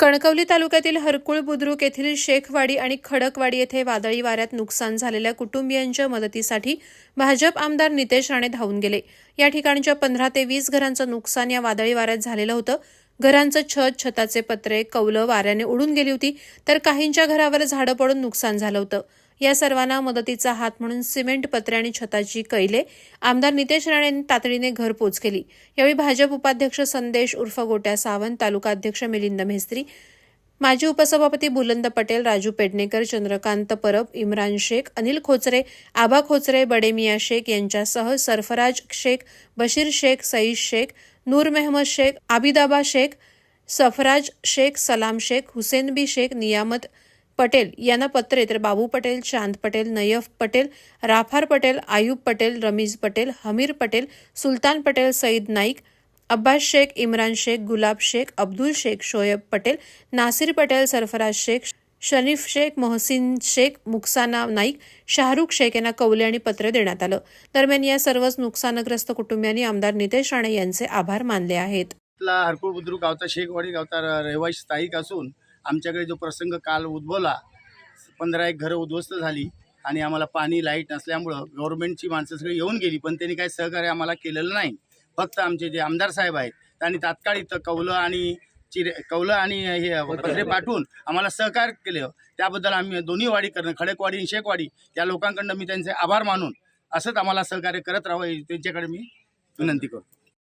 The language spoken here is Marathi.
Kankavli तालुक्यातील हरकुळ बुद्रुक येथील शेखवाडी आणि खडकवाडी येथे वादळी वाऱ्यात नुकसान झालेल्या कुटुंबियांच्या मदतीसाठी भाजप आमदार नितेश राणे धावून गेले. या ठिकाणच्या पंधरा ते वीस घरांचं नुकसान या वादळी वाऱ्यात झालेलं होतं. घरांचं छत छताचे पत्रे कौलं वाऱ्याने उडून गेली होती तर काहींच्या घरावर झाडं पडून नुकसान झालं होतं. या सर्वांना मदतीचा हात म्हणून सिमेंट पत्रे आणि छताची कैले आमदार नितेश राणे यांनी तातडीने घरपोच केली यावेळी भाजप उपाध्यक्ष संदेश उर्फ गोट्या सावंत तालुका अध्यक्ष मिलिंद मेस्त्री माजी उपसभापती बुलंद पटेल राजू पेडणेकर चंद्रकांत परब इम्रान शेख अनिल खोचरे आबा खोचरे बडेमिया शेख यांच्यासह सरफराज शेख बशीर शेख सईद शेख नूर मेहमद शेख आबिदाबा शेख सफराज शेख सलाम शेख हुसेन बी शेख नियामत पटेल यांना पत्रे तर बाबू पटेल चांद पटेल नयफ पटेल राफार पटेल आयुब पटेल रमीज पटेल हमीर पटेल सुलतान पटेल सईद नाईक अब्बास शेख इम्रान शेख गुलाब शेख अब्दुल शेख शोएब पटेल नासिर पटेल सरफराज शेख शनीफ शेख मोहसिन शेख मुक्साना नाईक शाहरुख शेख यांना कौले आणि पत्र देण्यात आलं. दरम्यान या सर्वच नुकसानग्रस्त कुटुंबियांनी आमदार नितेश राणे यांचे आभार मानले आहेत. हरकुळ बुद्रुक गावचा शेखवाडी गावचा रहिवासी स्थायिक असून आमच्याकडे जो प्रसंग काल उद्भवला पंधरा एक घरं उद्ध्वस्त झाली आणि आम्हाला पाणी लाइट नसल्यामुळं गव्हर्नमेंटची माणसं सगळी येऊन गेली पण त्यांनी काही सहकार्य आम्हाला केलेलं नाही. फक्त आमचे जे आमदार साहेब आहेत त्यांनी तात्काळ इथं कौलं आणि चिरे कौलं आणि हे पत्रे पाठवून आम्हाला सहकार्य केलं. त्याबद्दल आम्ही दोन्ही वाडी करणं खडकवाडी आणि शेखवाडी या लोकांकडनं मी त्यांचे आभार मानून असंच आम्हाला सहकार्य करत राहावं त्यांच्याकडे मी विनंती करतो.